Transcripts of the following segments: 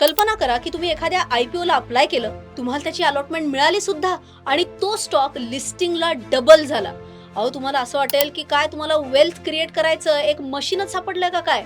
कल्पना करा की तुम्ही एखाद्या आय पी ओला अप्लाय केलं तुम्हाला त्याची अलॉटमेंट मिळाली सुद्धा आणि तो स्टॉक लिस्टिंगला डबल झाला. अहो तुम्हाला असं वाटेल की काय तुम्हाला वेल्थ क्रिएट करायचं एक मशीनच सापडलं का काय?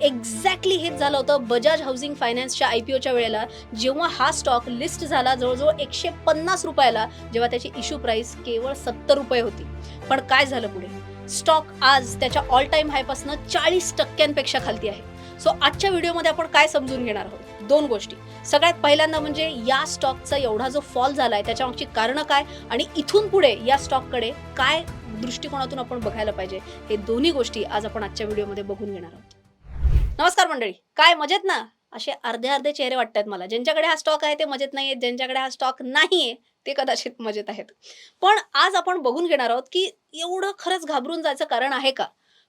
एक्झॅक्टली हेच झालं होतं बजाज हाऊसिंग फायनान्सच्या आय पी ओच्या वेळेला. जेव्हा हा स्टॉक लिस्ट झाला जवळजवळ एकशे पन्नास रुपयाला जेव्हा त्याची इश्यू प्राइस केवळ सत्तर रुपये होती. पण काय झालं पुढे? स्टॉक आज त्याच्या ऑल टाइम हायपासनं चाळीस टक्क्यांपेक्षा खालती आहे. सो आजच्या व्हिडिओमध्ये आपण काय समजून घेणार आहोत? दोन गोष्टी. सगळ्यात पहिल्यांदा म्हणजे या स्टॉकचा एवढा जो फॉल झाला आहे त्याच्यामागची कारणं काय आणि इथून पुढे या स्टॉककडे काय दृष्टिकोनातून आपण बघायला पाहिजे हे दोन्ही गोष्टी आज आपण आजच्या व्हिडिओमध्ये बघून घेणार आहोत. नमस्कार मंडळी. काय मजेत ना? असे अर्धे अर्धे चेहरे वाटतात मला. ज्यांच्याकडे हा स्टॉक आहे ते मजेत नाही आहेत ज्यांच्याकडे हा स्टॉक नाहीये ते कदाचित मजेत आहेत. पण आज आपण बघून घेणार आहोत की एवढं खरंच घाबरून जायचं कारण आहे का?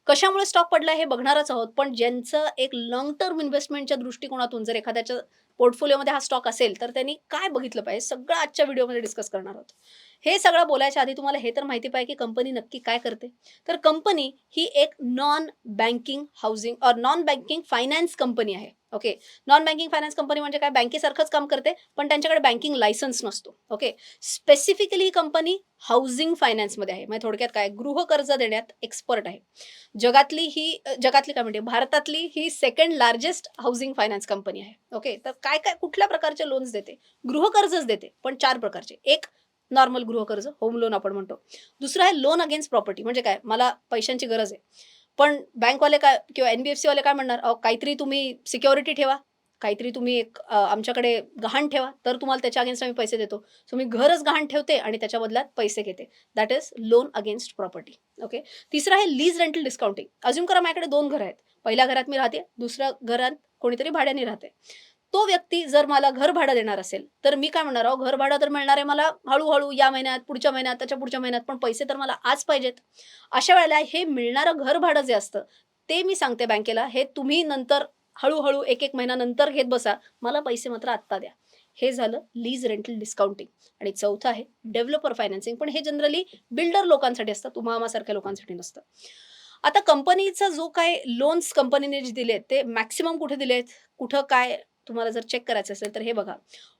कशामुळे स्टॉक पडला हे बघणारच आहोत. पण ज्यांचं एक लॉंग टर्म इन्व्हेस्टमेंटच्या दृष्टिकोनातून जर एखाद्याच्या पोर्टफोलिओमध्ये हा स्टॉक असेल तर त्यांनी काय बघितलं पाहिजे? सगळं आजच्या व्हिडिओमध्ये डिस्कस करणार आहोत. हे सगळं बोलायच्या आधी तुम्हाला हे तर माहिती पाहिजे की कंपनी नक्की काय करते. तर कंपनी ही एक नॉन बँकिंग हाऊसिंग और नॉन बँकिंग फायनान्स कंपनी आहे. Okay. Non banking finance company म्हणजे काय? बँकेसारखंच काम करते पण त्यांच्याकडे बँकिंग लायसन्स नसतो. ओके. स्पेसिफिकली ही कंपनी हाऊसिंग फायनान्समध्ये आहे. म्हणजे थोडक्यात काय? गृह कर्ज देण्यात एक्सपर्ट आहे. जगातली ही जगातली काय म्हणते? भारतातली ही second largest housing finance company आहे. ओके. तर काय काय कुठल्या प्रकारचे लोन्स देते? गृहकर्जच देते पण चार प्रकारचे. एक नॉर्मल गृहकर्ज होम लोन आपण म्हणतो. दुसरं आहे लोन अगेन्स्ट प्रॉपर्टी म्हणजे काय? मला पैशांची गरज आहे. पण बँकवाले काय किंवा एनबीएफसी वाले काय म्हणणार? अहो काहीतरी तुम्ही सिक्युरिटी ठेवा. काहीतरी तुम्ही एक आमच्याकडे गहाण ठेवा. तर तुम्हाला त्याच्या अगेन्स्ट आम्ही पैसे देतो. सो मी घरच गहाण ठेवते आणि त्याच्या बदल्यात पैसे घेते. That is loan against property okay तिसरं आहे लीज रेंटल डिस्काउंटिंग अजून करा माझ्याकडे दोन घरं आहेत. पहिल्या घरात मी राहते. दुसऱ्या घरात कोणीतरी भाड्याने राहते. तो व्यक्ती जर मला घर भाडं देणार असेल तर मी काय म्हणणार अहो घर भाडं तर मिळणार आहे मला हळूहळू या महिन्यात पुढच्या महिन्यात त्याच्या पुढच्या महिन्यात पण पैसे तर मला आज पाहिजेत. अशा वेळेला हे मिळणारं घर भाडं जे असतं ते मी सांगते बँकेला हे तुम्ही नंतर हळूहळू एक एक महिना नंतर घेत बसा मला पैसे मात्र आत्ता द्या. हे झालं लीज रेंटल डिस्काउंटिंग. आणि चौथं आहे डेव्हलपर फायनान्सिंग. पण हे जनरली बिल्डर लोकांसाठी असतं तुम्हा आम्हासारख्या लोकांसाठी नसतं. आता कंपनीचा जो काय लोन्स कंपनीने जे दिले ते मॅक्सिमम कुठे दिलेत? कुठं काय तुम्हाला जर चेक करायचं असेल तर हे बघा.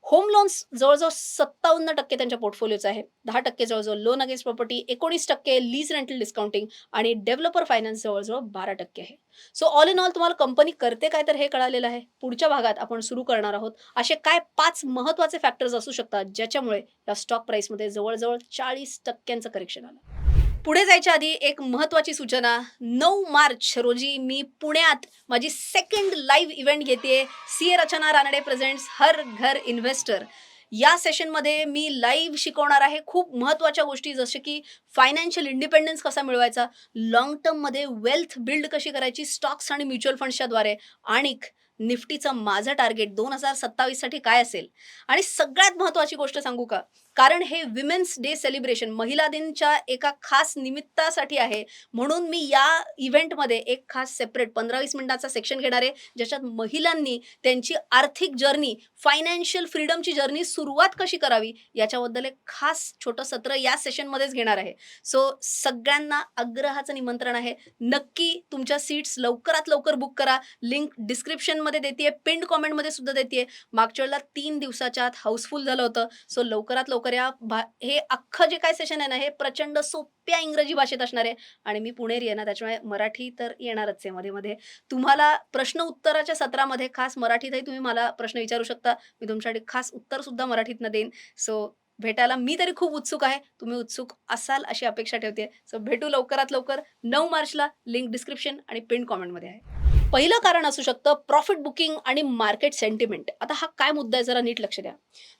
होम लोन्स जवळजवळ सत्तावन्न टक्के त्यांच्या पोर्टफोलिओचं आहे. दहा टक्के जवळजवळ लोन अगेन्स्ट प्रॉपर्टी एकोणीस टक्के लीज रेंटल डिस्काउंटिंग आणि डेव्हलपर फायनान्स जवळजवळ बारा टक्के आहे. सो ऑल इन ऑल तुम्हाला कंपनी करते काय तर हे कळालेलं आहे. पुढच्या भागात आपण सुरू करणार आहोत. असे काय पाच महत्त्वाचे फॅक्टर्स असू शकतात ज्याच्यामुळे या स्टॉक प्राईसमध्ये जवळजवळ चाळीस टक्क्यांचं करेक्शन आलं. पुढे जायच्या आधी एक महत्वाची सूचना. नऊ मार्च रोजी मी पुण्यात माझी सेकंड लाईव्ह इव्हेंट घेते C A Rachana Ranade presents Har Ghar investor या सेशनमध्ये मी लाईव्ह शिकवणार आहे खूप महत्त्वाच्या गोष्टी जसे की फायनान्शियल इंडिपेंडन्स कसा मिळवायचा लॉंग टर्ममध्ये वेल्थ बिल्ड कशी करायची स्टॉक्स आणि म्युच्युअल फंड्सच्या द्वारे आणि निफ्टीचं माझं टार्गेट दोन हजार सत्तावीससाठी काय असेल. आणि सगळ्यात महत्त्वाची गोष्ट सांगू का? कारण हे विमेन्स डे सेलिब्रेशन महिला दिनच्या एका खास निमित्तासाठी आहे. म्हणून मी या इव्हेंटमध्ये एक खास सेपरेट पंधरा वीस मिनिटाचा सेक्शन घेणार आहे ज्याच्यात महिलांनी त्यांची आर्थिक जर्नी फायनान्शियल फ्रीडमची जर्नी सुरुवात कशी करावी याच्याबद्दल एक खास छोटं सत्र या सेशनमध्येच घेणार आहे. सो सगळ्यांना आग्रहाचं निमंत्रण आहे. नक्की तुमच्या सीट्स लवकरात लवकर बुक करा. लिंक डिस्क्रिप्शनमध्ये देते पिंड कॉमेंटमध्ये सुद्धा देते मागच्या वेळेला तीन दिवसाच्या आत हाऊसफुल झालं होतं. सो लवकरात लवकर या भा हे अख्खं जे काय सेशन आहे ना हे प्रचंड सोप्या इंग्रजी भाषेत असणार आहे. आणि मी पुणेरी आहे ना त्याच्यामुळे मराठी तर येणारच आहे मध्ये मध्ये. तुम्हाला प्रश्न उत्तराच्या सत्रामध्ये खास मराठीतही तुम्ही मला प्रश्न विचारू शकता. मी तुमच्यासाठी खास उत्तर सुद्धा मराठीतनं देईन. सो भेटायला मी तरी खूप उत्सुक आहे. तुम्ही उत्सुक असाल अशी अपेक्षा ठेवते. सो भेटू लवकरात लवकर. नऊ मार्चला लिंक डिस्क्रिप्शन आणि पिन कॉमेंटमध्ये आहे. पहिलं कारण असू शकतं प्रॉफिट बुकिंग आणि मार्केट सेंटिमेंट आता हा काय मुद्दा आहे जरा नीट लक्ष द्या.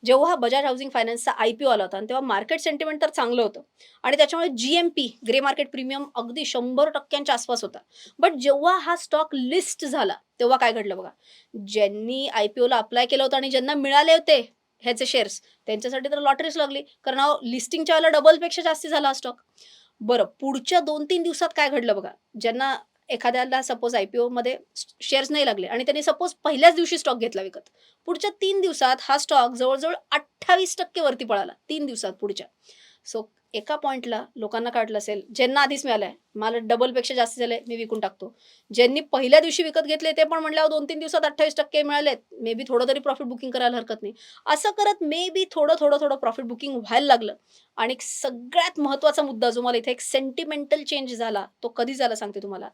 जेव्हा बजाज हाऊसिंग फायनान्सचा आय पी ओ आला होता आणि तेव्हा मार्केट सेंटिमेंट तर चांगलं होतं. आणि त्याच्यामुळे G M P grey market premium अगदी शंभर टक्क्यांच्या आसपास होता. बट जेव्हा हा स्टॉक लिस्ट झाला तेव्हा काय घडलं बघा? ज्यांनी आय पी ओला अप्लाय केलं होतं आणि ज्यांना मिळाले होते ह्याचे शेअर्स त्यांच्यासाठी तर लॉटरीच लागली. कारण लिस्टिंगच्या वेळेला डबलपेक्षा जास्ती झाला हा स्टॉक बरं पुढच्या दोन तीन दिवसात काय घडलं बघा? ज्यांना एखाद्याला सपोज आय पी ओमध्ये शेअर्स नाही लागले आणि त्यांनी सपोज पहिल्याच दिवशी स्टॉक घेतला विकत. पुढच्या तीन दिवसात हा स्टॉक जवळजवळ अठ्ठावीस टक्के वरती पळाला. तीन दिवसात पुढच्या. सो एका पॉईंटला लोकांना काढलं असेल ज्यांना आधीच मिळालंय मला डबलपेक्षा जास्त झालंय मी विकून टाकतो. ज्यांनी पहिल्या दिवशी विकत घेतले ते पण म्हणल्यावर दोन तीन दिवसात अठ्ठावीस टक्के मिळालेत. मे बी थोडं तरी प्रॉफिट बुकिंग करायला हरकत नाही. असं करत मे बी थोडं थोडं थोडं प्रॉफिट बुकिंग व्हायला लागलं. आणि सगळ्यात महत्त्वाचा मुद्दा जो मला इथे एक सेंटिमेंटल चेंज झाला तो कधी झाला सांगते तुम्हाला?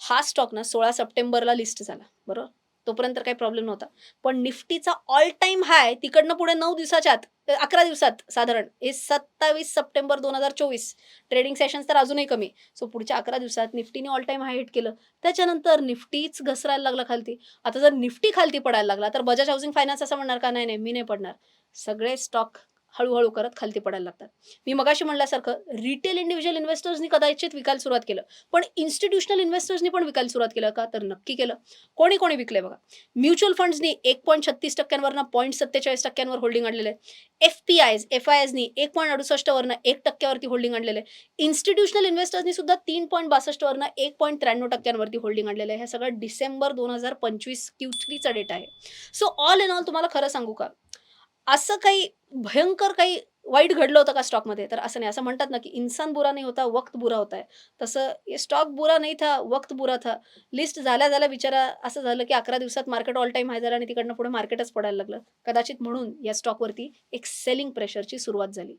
हा स्टॉक ना सोळा सप्टेंबरला लिस्ट झाला. बरोबर? तोपर्यंत तर काही प्रॉब्लेम नव्हता. पण निफ्टीचा ऑल टाइम हाय तिकडनं पुढे नऊ दिवसाच्या आत अकरा दिवसात साधारण हे सत्तावीस सप्टेंबर दोन हजार चोवीस. ट्रेडिंग सेशन्स तर अजूनही कमी. सो पुढच्या अकरा दिवसात निफ्टीने ऑल टाइम हाय हिट केलं. त्याच्यानंतर निफ्टीच घसरायला लागला खालती. आता जर निफ्टी खालती पडायला लागला तर बजाज हाऊसिंग फायनान्स असं म्हणणार का? नाही नाही मी नाही पडणार. सगळे स्टॉक हळूहळू करत खालती पडायला लागतात. मी मगाशी म्हणल्यासारखं रिटेल इंडिव्हिज्युअल इन्व्हेस्टर्सनी कदाचित विकायला सुरुवात केलं. पण इन्स्टिट्यूशनल इन्व्हेस्टर्सनी पण विकायला सुरुवात केलं का? तर नक्की केलं. कोणी कोणी विकले बघा. म्युच्युअल फंड्सनी एक पॉईंट छत्तीस टक्क्यांवरनं पॉईंट सत्तेचाळीस टक्क्यांवर होल्डिंग आणलेलं आहे. F P Is F I एसनी एक पॉईंट अडुसष्टवरनं एक टक्क्यावरती होल्डिंग आणलेलं आहे. इन्स्टिट्यूशनल इन्व्हेस्टर्सनी सुद्धा तीन पॉईंट बासष्टवरनं एक पॉईंट त्र्याण्णव टक्क्यांवरती होल्डिंग आणलेलं आहे. हे सगळं डिसेंबर दोन हजार पंचवीस क्यू थ्रीचा डेटा आहे. सो ऑल इन ऑल तुम्हाला खरं सांगू का? असं काही भयंकर काही वाईट घडलं होतं का स्टॉकमध्ये? तर असं नाही. असं म्हणतात ना की इन्सान बुरा नाही होता वक्त बुरा होता है तसं ये स्टॉक बुरा नाही था वक्त बुरा था. लिस्ट झाल्या झाल्या विचारा असं झालं की अकरा दिवसात मार्केट ऑल टाईम हाय झालं आणि तिकडनं पुढे मार्केटच पडायला लागलं. कदाचित म्हणून या स्टॉकवरती एक सेलिंग प्रेशरची सुरुवात झाली.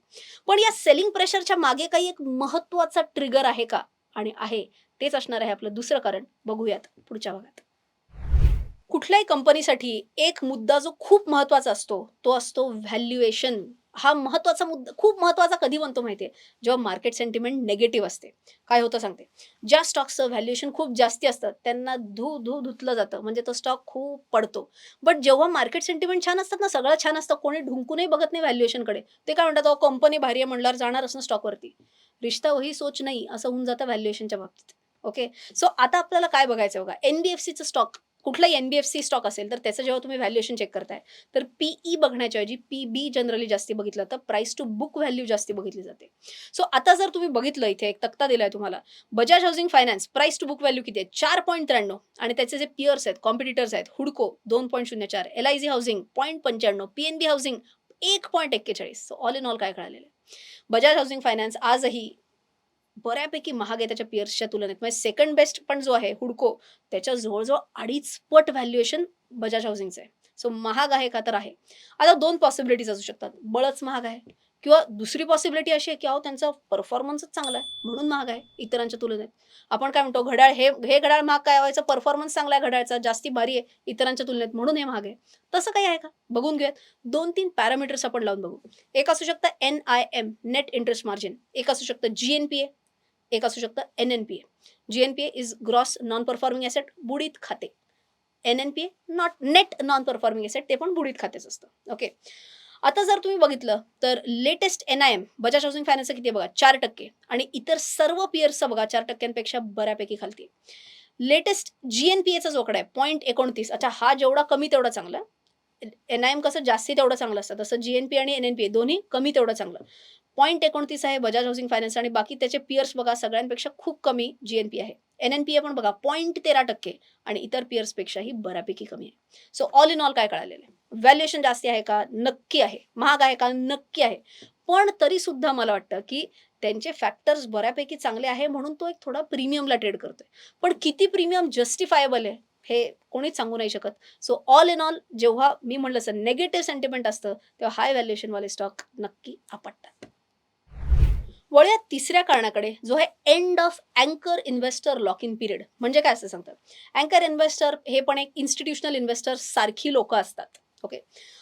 पण या सेलिंग प्रेशरच्या मागे काही एक महत्त्वाचा ट्रिगर आहे का? आणि आहे. तेच असणार आहे आपलं दुसरं कारण. बघूयात पुढच्या भागात. कुठल्याही कंपनीसाठी एक मुद्दा जो खूप महत्त्वाचा असतो तो असतो व्हॅल्युएशन हा महत्त्वाचा मुद्दा खूप महत्त्वाचा कधी बनतो माहितीये? जेव्हा मार्केट सेंटिमेंट नेगेटिव्ह असते. काय होतं सांगते? ज्या स्टॉक्सचं व्हॅल्युएशन खूप जास्ती असतं त्यांना धू धू धुतलं जातं. म्हणजे तो स्टॉक खूप पडतो. बट जेव्हा मार्केट सेंटिमेंट छान असतात ना सगळं छान असतं कोणी ढुंकूनही बघत नाही व्हॅल्युएशनकडे ते काय म्हणतात कंपनी भारी आहे म्हणल्यावर जाणारच ना स्टॉकवरती रिश्ता वही सोच नाही असं होऊन जातं व्हॅल्युएशनच्या बाबतीत. ओके सो आता आपल्याला काय बघायचं बघा? एनबीएफसीचं स्टॉक कुठलाही एनबीएफसी स्टॉक असेल तर त्याचं जेव्हा तुम्ही व्हॅल्युएशन चेक करताय तर पीई बघण्याच्या ऐवजी पी बी जनरली जास्ती बघितलं तर प्राइस टू बुक व्हॅल्यू जास्ती बघितली जाते. सो आता जर तुम्ही बघितलं इथे एक तक्ता दिलाय तुम्हाला Bajaj housing finance price to book value किती आहे? चार पॉईंट त्र्याण्णव. आणि त्याचे जे पियर्स आहेत कॉम्पिटिटर्स आहेत हुडको दोन पॉईंट शून्य चार. L I C housing point पंच्याण्णव. पी एन बी हाऊसिंग एक पॉईंट एक्केचाळीस. सो ऑल इन ऑल काय कळालेलं आहे? बजाज हाऊसिंग फायनान्स आजही बऱ्यापैकी महाग आहे त्याच्या पियर्सच्या तुलनेत. म्हणजे सेकंड बेस्ट पण जो आहे हुडको त्याच्या जवळजवळ अडीच पट व्हॅल्युएशन बजाज हाऊसिंगचं आहे. सो महाग आहे का तर आहे. आता दोन पॉसिबिलिटीज असू शकतात. बळच महाग आहे. किंवा दुसरी पॉसिबिलिटी अशी आहे की अहो त्यांचा परफॉर्मन्सच चांगला आहे म्हणून महाग आहे इतरांच्या तुलनेत. आपण काय म्हणतो घड्याळ हे हे घड्याळ महाग काय? व्हायचं परफॉर्मन्स चांगला आहे घड्याळचा जास्ती भारी आहे इतरांच्या तुलनेत म्हणून हे महाग आहे. तसं काही आहे का? बघून घेऊयात. दोन तीन पॅरामीटर्स आपण लावून बघू. एक असू शकतं N I M net interest margin एक असू शकतं जी एन पी ए एक असू शकतं N N P A G N P A is gross non performing asset बुडीत खाते. N N P A not net non performing asset ते पण बुडीत खातेच असतं. ओके आता जर तुम्ही बघितलं तर latest N I M Bajaj housing finance किती आहे बघा? चार टक्के. आणि इतर सर्व पियर्सचं बघा चार टक्क्यांपेक्षा बऱ्यापैकी खालती. लेटेस्ट जी एन पी एचा जोकडा आहे पॉईंट एकोणतीस. अच्छा हा जेवढा कमी तेवढा चांगला. एन आय एम कसं जास्ती तेवढं चांगलं असतं. तसं जी एन पी आणि एन एन पी दोन्ही कमी तेवढं चांगलं. पॉईंट एकोणतीस आहे बजाज हाऊसिंग फायनान्स आणि बाकी त्याचे पियर्स बघा सगळ्यांपेक्षा खूप कमी जी एन पी आहे. एन एन पी ए पण बघा पॉईंट तेरा टक्के आणि इतर पियर्सपेक्षाही बऱ्यापैकी कमी आहे. सो ऑल इन ऑल काय कळालेलं आहे? व्हॅल्युएशन जास्ती आहे का? नक्की आहे. महाग आहे का? नक्की आहे. पण तरी सुद्धा मला वाटतं की त्यांचे फॅक्टर्स बऱ्यापैकी चांगले आहे म्हणून तो एक थोडा प्रीमियमला ट्रेड करतोय. पण किती प्रीमियम जस्टिफायबल आहे हे कोणीच सांगू नाही शकत. सो ऑल इन ऑल जेव्हा मी म्हणलं सर नेगेटिव्ह सेंटिमेंट असतं तेव्हा हाय व्हॅल्युएशनवाले स्टॉक नक्की आपटतात. वळूया तिसऱ्या कारणाकडे जो आहे एंड ऑफ अँकर इन्व्हेस्टर लॉक इन पिरियड म्हणजे काय असं सांगतात? अँकर इन्व्हेस्टर हे पण एक इन्स्टिट्यूशनल इन्व्हेस्टर सारखी लोक असतात ओके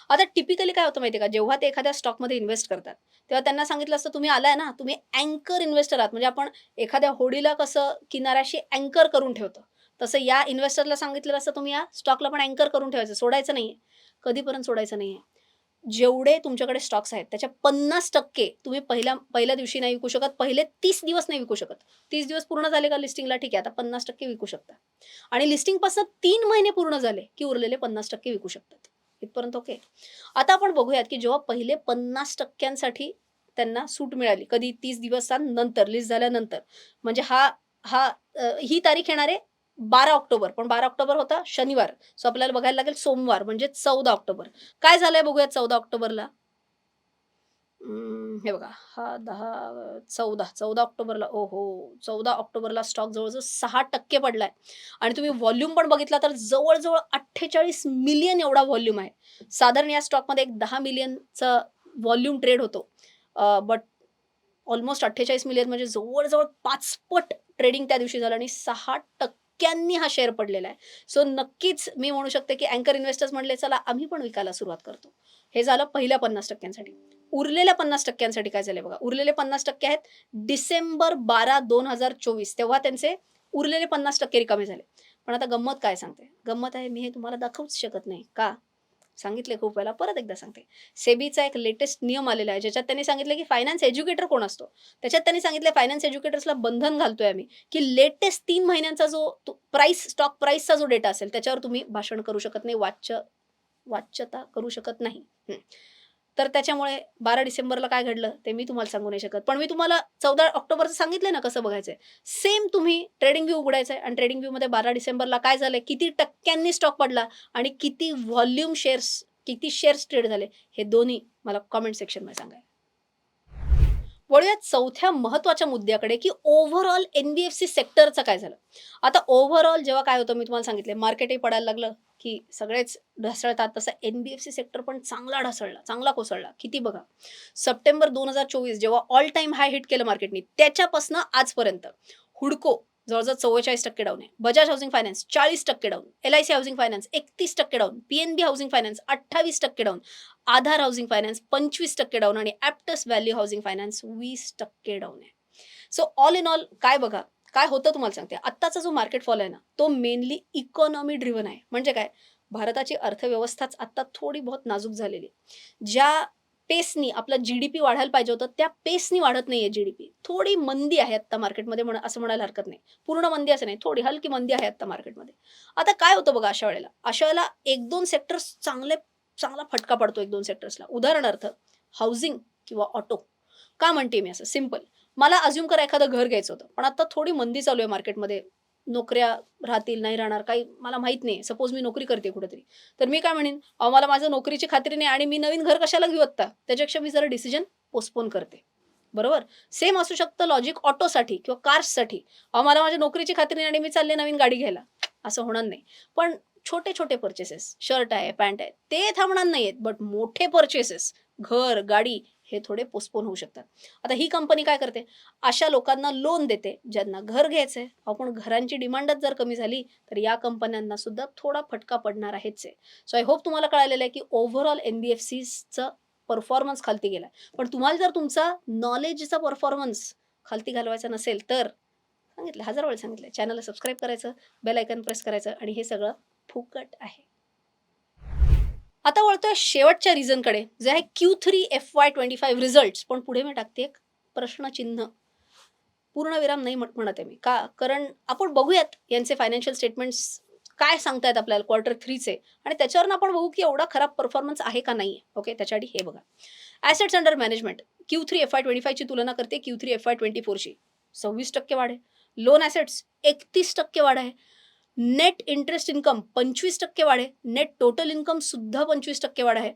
आता टिपिकली काय होतं माहिती का? जेव्हा ते एखाद्या स्टॉकमध्ये इन्व्हेस्ट करतात तेव्हा त्यांना सांगितलं असतं तुम्ही आलाय ना तुम्ही अँकर इन्व्हेस्टर आहात. म्हणजे आपण एखाद्या होडीला कसं किनाऱ्याशी अँकर करून ठेवतो. तसं या इन्व्हेस्टरला सांगितलेलं असतं तुम्ही या स्टॉकला पण अँकर करून ठेवायचं सोडायचं नाहीये. कधीपर्यंत सोडायचं नाहीये? जेवढे तुमच्याकडे स्टॉक्स आहेत त्याच्या पन्नास टक्के तुम्ही पहिल्या पहिल्या दिवशी नाही विकू शकत पहिले तीस दिवस नाही विकू शकत. तीस दिवस पूर्ण झाले का लिस्टिंगला ठीक आहे आता पन्नास टक्के विकू शकता. आणि लिस्टिंगपासून तीन महिने पूर्ण झाले की उरलेले पन्नास टक्के विकू शकतात. इथपर्यंत ओके आता आपण बघूयात की जेव्हा पहिले पन्नास टक्क्यांसाठी त्यांना सूट मिळाली कधी तीस दिवसांनंतर लिस्ट झाल्यानंतर म्हणजे हा हा ही तारीख येणार आहे बारा ऑक्टोबर पण बारा ऑक्टोबर होता शनिवार. सो आपल्याला बघायला लागेल सोमवार म्हणजे चौदा ऑक्टोबर. काय झालंय बघूयात चौदा ऑक्टोबरला? हे बघा. हा दहा चौदा. चौदा ऑक्टोबरला ओ हो चौदा ऑक्टोबरला स्टॉक जवळजवळ सहा टक्के पडलाय. आणि तुम्ही व्हॉल्यूम पण बघितला तर जवळजवळ अठ्ठेचाळीस मिलियन एवढा व्हॉल्यूम आहे. साधारण या स्टॉकमध्ये एक दहा मिलियनचा व्हॉल्यूम ट्रेड होतो. बट ऑलमोस्ट अठ्ठेचाळीस मिलियन म्हणजे जवळजवळ पाचपट ट्रेडिंग त्या दिवशी झालं आणि सहा टक्के टक्क्यांनी हा शेअर पडलेला आहे. सो नक्कीच मी म्हणू शकते की अँकर इन्व्हेस्टर्स म्हणले चला आम्ही पण विकायला सुरुवात करतो. हे झालं पहिल्या पन्नास टक्क्यांसाठी. उरलेल्या पन्नास टक्क्यांसाठी काय झाले बघा? उरलेले पन्नास टक्के आहेत डिसेंबर बारा दोन हजार चोवीस. तेव्हा त्यांचे उरलेले पन्नास टक्के रिकामे झाले. पण आता गंमत काय सांगते? गंमत आहे मी हे तुम्हाला दाखवूच शकत नाही. का? सांगितले खूप वेळा परत एकदा सांगते. सेबीचा एक लेटेस्ट नियम आलेला आहे ज्याच्यात त्यांनी सांगितलं की फायनान्स एज्युकेटर कोण असतो? त्याच्यात त्यांनी सांगितलं फायनान्स एज्युकेटर्सला बंधन घालतोय आम्ही की लेटेस्ट तीन महिन्यांचा जो प्राइस स्टॉक प्राइसचा जो डेटा असेल त्याच्यावर तुम्ही भाषण करू शकत नाही वाच्य वाच्यता करू शकत नाही. तर त्याच्यामुळे बारा डिसेंबरला काय घडलं ते मी तुम्हाला सांगू नाही शकत. पण मी तुम्हाला चौदा ऑक्टोबरचं सांगितलंय ना कसं बघायचंय. सेम तुम्ही ट्रेडिंग व्यू उघडायचं आहे आणि ट्रेडिंग व्ह्यूमध्ये बारा डिसेंबरला काय झालंय? किती टक्क्यांनी स्टॉक पडला आणि किती व्हॉल्यूम शेअर्स किती शेअर्स ट्रेड झाले? हे दोन्ही मला कॉमेंट सेक्शनमध्ये सांगा वळूयात चौथ्या महत्त्वाच्या मुद्द्याकडे की ओव्हरऑल एनबीएफसी सेक्टरचं काय झालं? आता ओव्हरऑल जेव्हा काय होतं मी तुम्हाला सांगितले मार्केटही पडायला लागलं की सगळेच ढसळतात. तसं एनबीएफसी सेक्टर पण चांगला ढसळला चांगला कोसळला. किती बघा? सप्टेंबर दोन हजार चोवीस जेव्हा ऑल टाइम हाय हिट केलं मार्केटनी त्याच्यापासून आजपर्यंत हुडको जवळजवळ चव्वेचाळीस टक्के डाऊन आहे. बजाज हाऊसिंग फायनान्स चाळीस टक्के down L I C housing finance एकतीस टक्के डाऊन पीएनबी हाऊसिंग फायनान्स अठ्ठावीस टक्के डाऊन आधार हाऊसिंग फायनान्स पंचवीस टक्के डाऊन आणि ॲप्टस व्हॅल्यू हाऊसिंग फायनान्स वीस टक्के डाऊन आहे. सो ऑल इन ऑल काय बघा काय होतं तुम्हाला सांगते. आत्ताचा जो मार्केट फॉल आहे ना तो मेनली इकॉनॉमी ड्रिव्हन आहे. म्हणजे काय? भारताची अर्थव्यवस्थाच आत्ता थोडी बहुत नाजूक झालेली आहे. ज्या पेसनी आपला जी डी पी वाढायला पाहिजे होतं त्या पेसनी वाढत नाहीये जी डी पी थोडी मंदी आहे आत्ता मार्केटमध्ये म्हण असं म्हणायला हरकत नाही. पूर्ण मंदी असं नाही थोडी हलकी मंदी आहे आत्ता मार्केटमध्ये आता काय होतं बघा अशा वेळेला? अशा वेळेला एक दोन सेक्टर्स चांगले चांगला फटका पडतो एक दोन सेक्टर्सला उदाहरणार्थ हाऊसिंग किंवा ऑटो का म्हणते मी असं? सिंपल मला अज्युम करा एखादं घर घ्यायचं होतं. पण आता थोडी मंदी चालू आहे मार्केटमध्ये नोकऱ्या राहतील नाही राहणार काही मला माहीत नाही. सपोज मी नोकरी करते कुठेतरी. तर मी काय म्हणेन? अहो मला माझं नोकरीची खात्री नाही आणि मी नवीन घर कशाला घेऊ आत्ता? त्याच्यापेक्षा मी जरा डिसिजन पोस्टपोन करते. बरोबर? सेम असू शकतं लॉजिक ऑटोसाठी किंवा कार्ससाठी अहो मला माझ्या नोकरीची खात्री नाही आणि मी चालले नवीन गाडी घ्यायला. असं होणार नाही. पण छोटे छोटे पर्चेसेस शर्ट आहे पॅन्ट आहे ते थांबणार नाहीयेत बट मोठे पर्चेसेस घर गाडी हे थोडे पोस्टपोन होऊ शकतात. आता ही कंपनी काय करते? अशा लोकांना लोन देते ज्यांना घर घ्यायचं आहे आपण घरांची डिमांडच जर कमी झाली तर या कंपन्यांना सुद्धा थोडा फटका पडणार आहेच आहे. सो आय होप तुम्हाला कळालेलं आहे की ओव्हरऑल एन बी एफ सीचं परफॉर्मन्स खालती गेलाय. पण तुम्हाला जर तुमचा नॉलेजचा परफॉर्मन्स खालती घालवायचा नसेल तर सांगितलं हजार वेळ सांगितलं चॅनलला सबस्क्राईब करायचं बेल आयकन प्रेस करायचं आणि हे सगळं फुकट आहे. आता वळतोय शेवटच्या रिझनकडे जे आहे Q three F Y twenty five result पण पुढे मी टाकते एक प्रश्नचिन्ह. पूर्णविराम नाही म्हणत आहे मी. का कारण आपण बघूयात यांचे फायनान्शियल स्टेटमेंट्स काय सांगतायत आपल्याला क्वार्टर थ्रीचे आणि त्याच्यावरून आपण बघू की एवढा खराब परफॉर्मन्स आहे का नाही ओके त्याच्यासाठी हे बघा. Assets under management Q three F Y twenty फायची तुलना करते Q three F Y twenty फोरशी सव्वीस टक्के वाढ आहे. लोन ॲसेट्स एकतीस टक्के वाढ आहे. नेट इंटरेस्ट इन्कम पंचवीस टक्के वाढ आहे. नेट टोटल इन्कम सुद्धा पंचवीस टक्के वाढ आहे.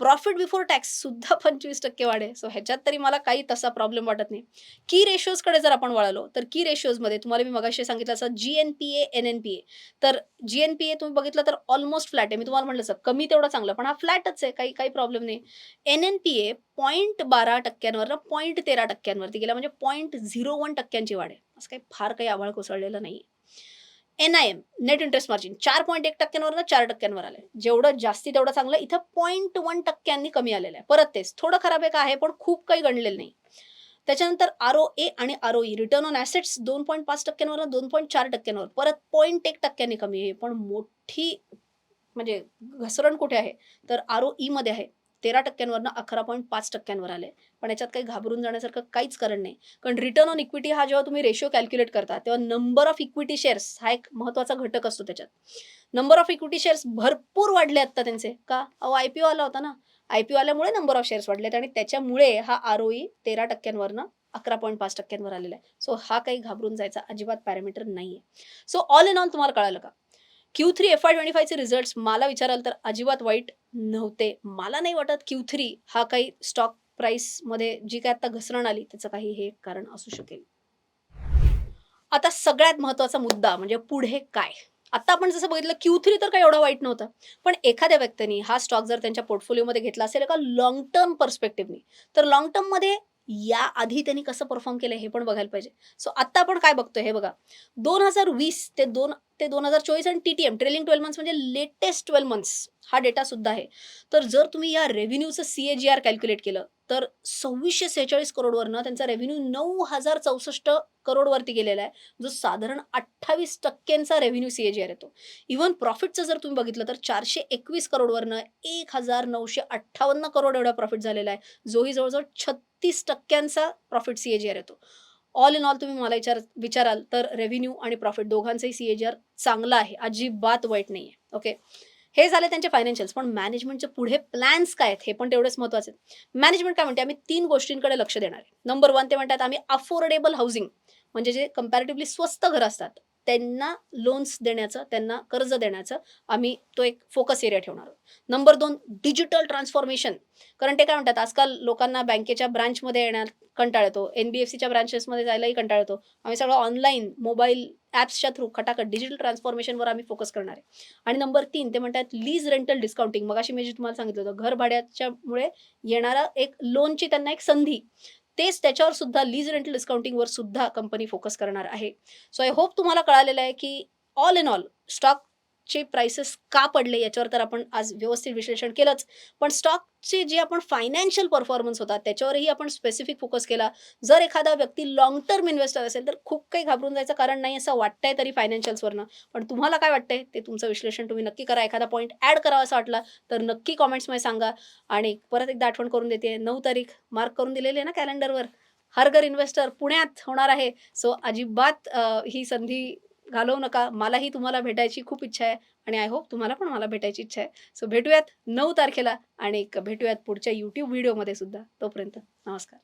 प्रॉफिट बिफोर टॅक्स सुद्धा पंचवीस टक्के वाढ आहे. सो ह्याच्यात तरी मला काही तसा प्रॉब्लेम वाटत नाही. की रेशिओजकडे जर आपण वळालो तर की रेशिओजमध्ये तुम्हाला मी मगाशी सांगितलं असं G N P A N N P A तर जी एन पी ए तुम्ही बघितलं तर ऑलमोस्ट फ्लॅट आहे. मी तुम्हाला म्हटलं असं कमी तेवढं चांगलं पण हा फ्लॅटच आहे. काही काही प्रॉब्लेम नाही. N N P A point बारा टक्क्यांवर पॉईंट तेरा टक्क्यांवरती गेला. म्हणजे पॉईंट झिरो वन टक्क्यांची वाढ आहे. असं काही फार काही आभाळ कोसळलेलं नाही N I M net interest margin चार पॉईंट एक टक्क्यांवर चार टक्क्यांवर आले जेवढं जास्ती तेवढं चांगलं. इथं पॉईंट वन टक्क्यांनी कमी आलेलं आहे. परत तेच थोडं खराब आहे का आहे पण खूप काही गणलेलं नाही. त्याच्यानंतर आर ओ ए आणि R O E return on assets दोन पॉईंट पाच टक्क्यांवर दोन पॉईंट चार टक्क्यांवर. परत पॉईंट एक टक्क्यांनी कमी आहे. पण मोठी म्हणजे घसरण कुठे आहे? तर आर ओ ईमध्ये आहे. तेरा टक्क्यांवरनं अकरा पॉईंट पाच टक्क्यांवर आले. पण याच्यात काही घाबरून जाण्यासारखं काहीच कारण नाही. कारण रिटर्न ऑन इक्विटी हा जेव्हा तुम्ही रेशिओ कॅल्क्युलेट करता तेव्हा नंबर ऑफ इक्विटी शेअर्स हा एक महत्त्वाचा घटक असतो त्याच्यात. नंबर ऑफ इक्विटी शेअर्स भरपूर वाढले आता त्यांचे. का? अहो आय पी ओ आला होता ना. आय पी ओ आल्यामुळे नंबर ऑफ शेअर्स वाढलेत आणि त्याच्यामुळे हा आर ओई तेरा टक्क्यांवरनं अकरा पॉईंट पाच टक्क्यांवर आलेला आहे. सो हा काही घाबरून जायचा अजिबात पॅरामीटर नाही आहे सो ऑल इन ऑल तुम्हाला कळालं का? Q three F Y twenty फायचे result मला विचाराल तर अजिबात वाईट नव्हते. मला नाही वाटत क्यू थ्री हा काही स्टॉक प्राईसमध्ये जी काय आता घसरण आली त्याचं काही हे कारण असू शकेल. आता सगळ्यात महत्त्वाचा मुद्दा म्हणजे पुढे काय? आता आपण जसं बघितलं क्यू थ्री तर काही एवढा वाईट नव्हता. पण एखाद्या व्यक्तीने हा स्टॉक जर त्यांच्या पोर्टफोलिओमध्ये घेतला असेल एका लॉंग टर्म पर्स्पेक्टिव्हनी तर लॉंग टर्ममध्ये या आधी त्यांनी कसं परफॉर्म केलं हे पण बघायला पाहिजे. सो आत्ता आपण काय बघतोय हे बघा. दोन हजार वीस ते दोन ते दोन हजार चोवीस आणि T T M trailing twelve months म्हणजे लेटेस्ट ट्वेल्व मंथ्स हा डेटा सुद्धा आहे. तर जर तुम्ही या रेव्हेन्यूचं C A G R calculate केलं तर सव्वीसशे सेहेचाळीस करोडवरनं त्यांचा रेव्हेन्यू नऊ हजार चौसष्ट करोडवरती गेलेला आहे. जो साधारण अठ्ठावीस टक्क्यांचा revenue C A G R येतो. इव्हन प्रॉफिटचं जर तुम्ही बघितलं तर चारशे एकवीस करोडवरनं एक हजार नऊशे अठ्ठावन्न करोड एवढा प्रॉफिट झालेला आहे. जोही जवळजवळ छत्तीस टक्क्यांचा profit C A G R येतो. ऑल इन ऑल तुम्ही मला विचार विचाराल तर रेव्हेन्यू आणि प्रॉफिट दोघांचाही सी ए जी आर चांगला आहे. अजिबात वाईट नाही आहे ओके हे झाले त्यांचे फायनान्शियल्स पण मॅनेजमेंटचे पुढे प्लॅन्स काय आहेत हे पण तेवढेच महत्त्वाचे आहेत. मॅनेजमेंट काय म्हणते? आम्ही तीन गोष्टींकडे लक्ष देणार आहे. नंबर वन ते म्हणतात आम्ही अफोर्डेबल हाऊसिंग म्हणजे जे कम्पॅरेटिव्हली स्वस्त घरं असतात. त्यांना लोन्स देण्याचं त्यांना कर्ज देण्याचं आम्ही तो एक फोकस एरिया ठेवणार आहोत. नंबर दोन डिजिटल ट्रान्सफॉर्मेशन कारण ते काय म्हणतात? आजकाल लोकांना बँकेच्या ब्रांचमध्ये येण्यात कंटाळ येतो. एन बी एफ सीच्या ब्रांचेसमध्ये जायलाही कंटाळ येतो. आम्ही सगळं ऑनलाईन मोबाईल ॲप्सच्या थ्रू खटाखट डिजिटल ट्रान्सफॉर्मेशनवर आम्ही फोकस करणार आहे. आणि नंबर तीन ते म्हणतात लीज रेंटल डिस्काउंटिंग मग अशी मी जे तुम्हाला सांगितलं होतं घर भाड्याच्यामुळे येणारा एक लोनची त्यांना एक संधी. तेच त्याच्यावर सुद्धा लीज रेंटल डिस्काउंटिंगवर सुद्धा कंपनी फोकस करणार आहे. सो आय होप तुम्हाला कळालेलं आहे की ऑल इन ऑल स्टॉक स्टॉकचे प्राइसेस का पडले याच्यावर तर आपण आज व्यवस्थित विश्लेषण केलंच. पण स्टॉकचे जे आपण फायनान्शियल परफॉर्मन्स होता त्याच्यावरही आपण स्पेसिफिक फोकस केला. जर एखादा व्यक्ती लॉंग टर्म इन्व्हेस्टर असेल तर खूप काही घाबरून जायचं कारण नाही असं वाटतंय तरी फायनान्शियल्सवरनं पण तुम्हाला काय वाटतंय? ते तुमचं विश्लेषण तुम्ही नक्की करा. एखादा पॉईंट ॲड करावा असं वाटला तर नक्की कॉमेंट्समध्ये सांगा. आणि परत एकदा आठवण करून देते नऊ तारीख मार्क करून दिलेली आहे ना कॅलेंडरवर हरगर इन्व्हेस्टर पुण्यात होणार आहे. सो अजिबात ही संधी घालवू नका. मलाही तुम्हाला भेटायची खूप इच्छा आहे आणि आय होप तुम्हाला पण मला भेटायची इच्छा आहे. सो भेटूयात नऊ तारखेला आणि एक भेटूयात पुढच्या यूट्यूब व्हिडिओमध्ये सुद्धा. तोपर्यंत नमस्कार.